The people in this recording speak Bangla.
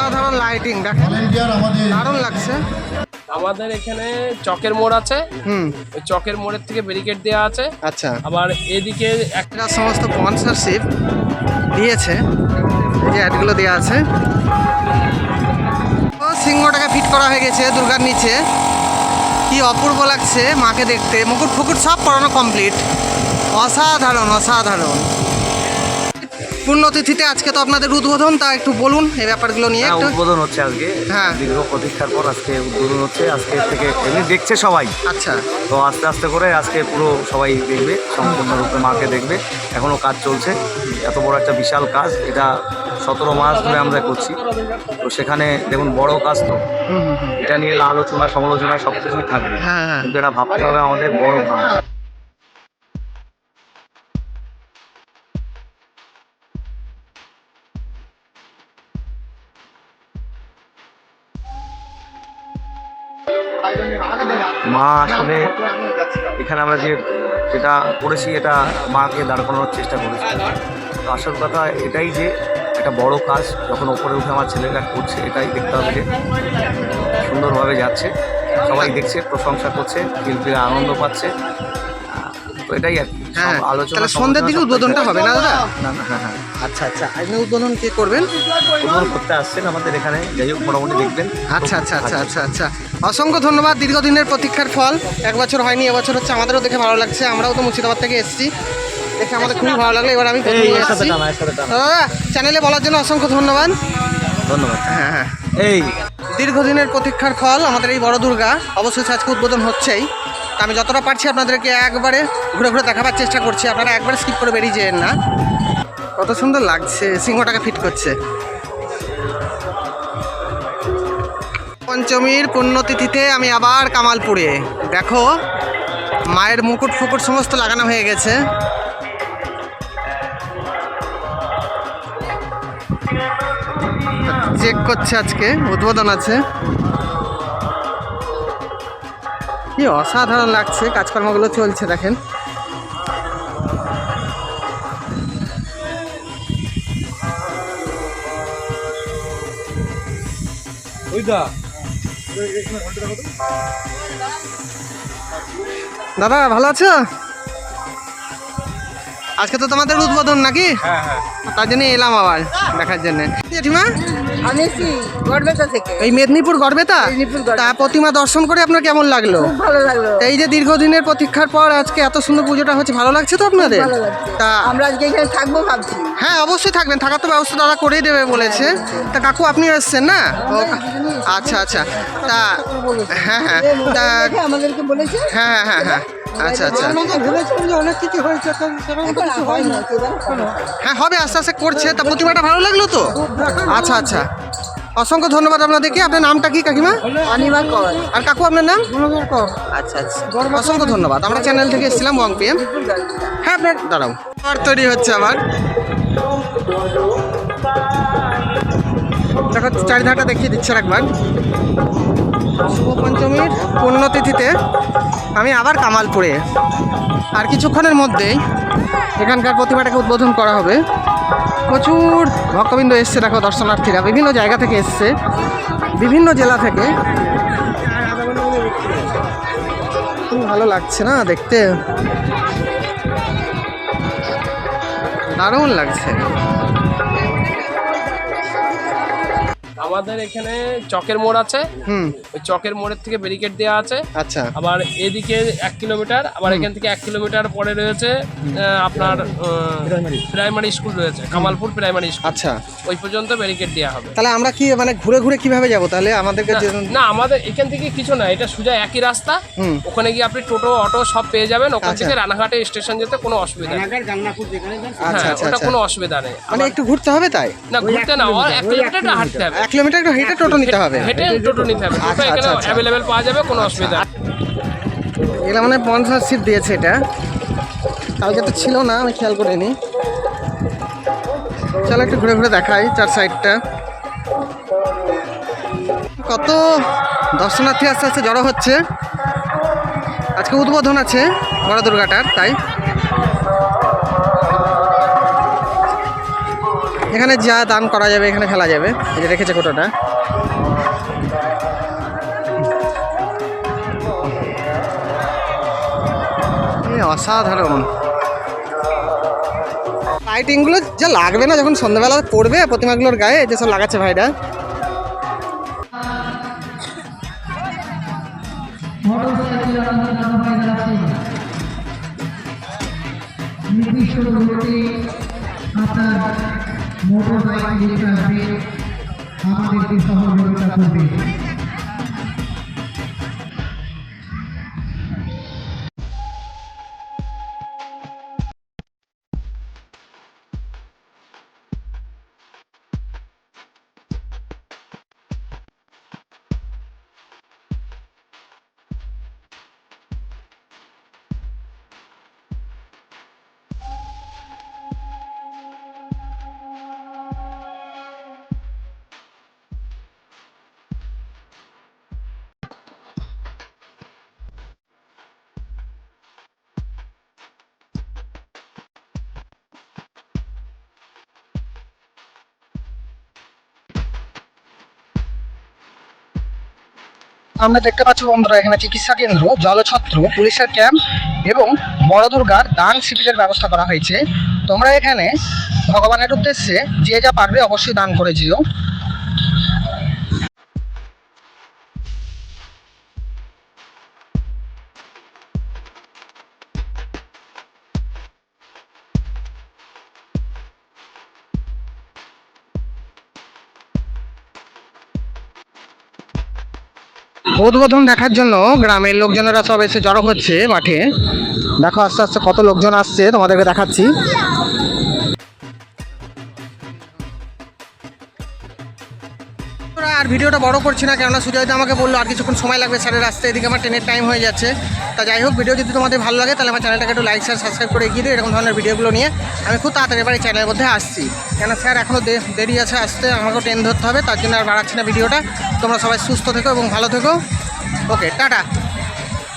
অসাধারণ লাইটিং দেখেন। দারুণ লাগছে। আমাদের এখানে চকের মোড় আছে। হুম। ওই চকের মোড়ের থেকে ব্যারিকেড দেওয়া আছে। আচ্ছা। আবার এদিকে একটা সমস্ত স্পন্সরশিপ দিয়েছে। এই যে অ্যাডগুলো দেওয়া আছে। ও, সিংহটাকে ফিট করা হয়ে গেছে দুর্গার নিচে। কি অপূর্ব লাগছে মাকে দেখতে। মুকুট ফুকুট সব পড়ানো কমপ্লিট অসাধারণ অসাধারণ। পূর্ণতিথিতে আজকে তো আপনাদের উদ্বোধন তা একটু বলুন এই ব্যাপারগুলো নিয়ে হ্যাঁ একটু। উদ্বোধন হচ্ছে আজকে। হ্যাঁ। দীর্ঘ প্রতীক্ষার পর আজকে উদ্বোধন হচ্ছে। আজকে থেকে এমনি দেখছে সবাই। আচ্ছা। তো আস্তে আস্তে করে আজকে পুরো সবাই দেখবে সম্পূর্ণরূপে মাকে দেখবে। এখনও কাজ চলছে। এত বড় একটা বিশাল কাজ। এটা সতেরো মাস ধরে আমরা করছি। তো সেখানে দেখুন বড় কাজ তো। এটা নিয়ে আলোচনা সমালোচনা সব কিছুই থাকবে। হ্যাঁ হ্যাঁ। কিন্তু এটা ভাবতে হবে আমাদের বড় কাজ। মা আসলে এখানে আমরা যে যেটা করেছি, এটা মাকে দাঁড় করানোর চেষ্টা করেছি। তো আসল কথা এটাই যে একটা বড় কাজ, যখন ওপরে উঠে আমার ছেলেরা করছে, এটাই দেখতে হবে যে সুন্দরভাবে যাচ্ছে। সবাই দেখছে, প্রশংসা করছে শিল্পীরা আনন্দ পাচ্ছে। তো এটাই আর কি। হ্যাঁ আলোচনা সন্ধ্যের দিকে উদ্বোধনটা হবে না দাদা? না না হ্যাঁ হ্যাঁ। আচ্ছা আচ্ছা আজকে উদ্বোধন কে করবেন? উদ্বোধন করতে আসছেন আমাদের এখানে যাই হোক মোটামুটি দেখবেন। আচ্ছা আচ্ছা আচ্ছা আচ্ছা আচ্ছা। অসংখ্য ধন্যবাদ দীর্ঘদিনের প্রতীক্ষার ফল। এক বছর হয়নি এবছর হচ্ছে আমাদেরও দেখে ভালো লাগছে। আমরাও তো মুর্শিদাবাদ থেকে এসেছি। দেখে আমাদের খুবই ভালো লাগল। এবার আমি দাদা চ্যানেলে বলার জন্য অসংখ্য ধন্যবাদ। ধন্যবাদ। হ্যাঁ হ্যাঁ। এই। দীর্ঘদিনের প্রতীক্ষার ফল আমাদের এই বড় দুর্গা। অবশ্যই আজকে উদ্বোধন হচ্ছেই। আমি যতটা পারছি আপনাদেরকে একবারে ঘুরে ঘুরে দেখাবার চেষ্টা করছি। আপনারা একবারে স্কিপ করে বেরিয়ে যেন না। কত সুন্দর লাগছে, সিংহটাকে ফিট করছে। পঞ্চমীর পুণ্যতিথিতে আমি আবার কামালপুরে। দেখো, মায়ের মুকুট ফুকুট সমস্ত লাগানো হয়ে গেছে। চেক করছে আজকে, উদ্বোধন আছে। কি অসাধারণ লাগছে কাজকর্মগুলো চলছে দেখেন। দাদা ভালো আছো? আজকে তো তোমাদের উদ্বোধন নাকি? তার জন্য এলাম আবার দেখার জন্য। জেঠিমা? আমি গড়বেতা থেকে। এই মেদিনীপুর গড়বেতা? তা প্রতিমা দর্শন করে আপনার কেমন লাগল? খুব ভালো লাগল। এই যে দীর্ঘদিনের প্রতীক্ষার পর আজকে এত সুন্দর পুজোটা হচ্ছে ভালো লাগছে তো আপনাদের? তা আমরা আজকে এখানে থাকব ভাবছি। হ্যাঁ অবশ্যই থাকবেন। থাকার তো ব্যবস্থা দাদা করেই দেবে বলেছে। তা কাকু আপনি এসছেন না? ও আচ্ছা আচ্ছা। তা হ্যাঁ হ্যাঁ। তা আমাদেরকে বলেছে। হ্যাঁ হ্যাঁ হ্যাঁ। আচ্ছা আচ্ছা ভেবেছিলাম যে অনেক কিছু হয়েছে হয় হবে আস্তে আস্তে করছে। তা প্রতিমাটা ভালো লাগল তো? আচ্ছা আচ্ছা। অসংখ্য ধন্যবাদ আপনাদেরকে। আপনার নামটা কি কাকিমা? অনিমা কর। আর কাকু আপনার নাম? আচ্ছা আচ্ছা। অসংখ্য ধন্যবাদ। আমরা চ্যানেল থেকে এসেছিলাম ওয়াং পিএম হ্যাঁ আপনার দাঁড়াও। আর তৈরি হচ্ছে আবার দেখো চারিধারটা দেখিয়ে দিচ্ছেন একবার। শুভ পঞ্চমীর পুণ্যতিথিতে আমি আবার কামালপুরে। আর কিছুক্ষণের মধ্যেই এখানকার প্রতিমাটাকে উদ্বোধন করা হবে। প্রচুর ভক্তবৃন্দ এসছে, দেখো, দর্শনার্থীরা। বিভিন্ন জায়গা থেকে এসছে, বিভিন্ন জেলা থেকে। খুব ভালো লাগছে না দেখতে? দারুণ লাগছে। আমাদের এখানে চকের মোড় আছে। হুম। ওই চকের মোড়ের থেকে ব্যারিকেড দেওয়া আছে। আচ্ছা। আবার এদিকে এক কিলোমিটার আবার এখান থেকে এক কিলোমিটার পরে রয়েছে আহ, আপনার প্রাইমারি স্কুল রয়েছে কামালপুর প্রাইমারি স্কুল আচ্ছা। ওই পর্যন্ত ব্যারিকেড দেওয়া হবে। তাহলে আমরা কি মানে ঘুরে ঘুরে কীভাবে যাব? তাহলে আমাদেরকে যে না- আমাদের এখান থেকে কিছু না এটা সোজা একই রাস্তা। হুম। ওখানে গিয়ে আপনি টোটো অটো সব পেয়ে যাবেন। ওখান আচ্ছা। থেকে রানাঘাটে স্টেশন যেতে কোনো অসুবিধা নেই। আচ্ছা হ্যাঁ আচ্ছা ওটা আচ্ছা। কোনো অসুবিধা নেই। মানে একটু ঘুরতে হবে তাই? না ঘুরতে না এক কিলোমিটার হাঁটতে হবে। এক কিলোমিটার একটু হেঁটে টোটো নিতে হবে। হেঁটে টোটো নিতে হবে। আচ্ছা, আচ্ছা। অ্যাভেলেবেল পাওয়া যাবে কোনো অসুবিধা। এগুলো মানে পঞ্চাশ সিট দিয়েছে এটা। কালকে তো ছিল না আমি খেয়াল করিনি। চলো একটু ঘুরে ঘুরে দেখাই চার সাইডটা। কত দর্শনার্থী আস্তে আস্তে জড়ো হচ্ছে। আজকে উদ্বোধন আছে বড় দুর্গাটার তাই। এখানে যা দান করা যাবে, এখানে ফেলা যাবে। এই যে রেখেছে কোটোটা। অসাধারণ। লাইটিংগুলো যা লাগবে না, যখন সন্ধ্যাবেলা পড়বে, প্রতিমাগুলোর গায়ে, এই যে সব লাগাচ্ছে ভাইরা। নির্দিষ্ট মোটর বাইক নিয়ে আসবে আমাদেরকে সহযোগিতা করবে আমরা দেখতে পাচ্ছি বন্ধুরা, এখানে চিকিৎসা কেন্দ্র, জলছত্র, পুলিশের ক্যাম্প এবং বড় দুর্গার দান শিবিরের ব্যবস্থা করা হয়েছে। তোমরা এখানে ভগবানের উদ্দেশ্যে যে যা পারবে অবশ্যই দান করে যেও উদ্বোধন দেখার জন্য গ্রামের লোকজনেরা সব এসে জড়ো হচ্ছে মাঠে। দেখো আস্তে আস্তে কত লোকজন আসছে তোমাদেরকে দেখাচ্ছি। ভিডিওটা বড় করছি না, কেননা সুজয়দা আমাকে বলল, আর কিছুক্ষণ সময় লাগবে স্যারের আসতে, এদিকে আমার ট্রেনের টাইম হয়ে যাচ্ছে। তা যাই হোক ভিডিও যদি তোমাদের ভালো লাগে, তাহলে আমার চ্যানেলটাকে একটু লাইক শেয়ার সাবস্ক্রাইব করে এগিয়ে দিই এরকম ধরনের ভিডিওগুলো নিয়ে। আমি খুব তাড়াতাড়ি এবার এই চ্যানেলের মধ্যে আসছি। কেন স্যার এখনও দেরি আছে আসতে, আমাকেও ট্রেন ধরতে হবে, তার জন্য আর বাড়াচ্ছি না ভিডিওটা তোমরা সবাই সুস্থ থেকো এবং ভালো থেকো। Okay tata.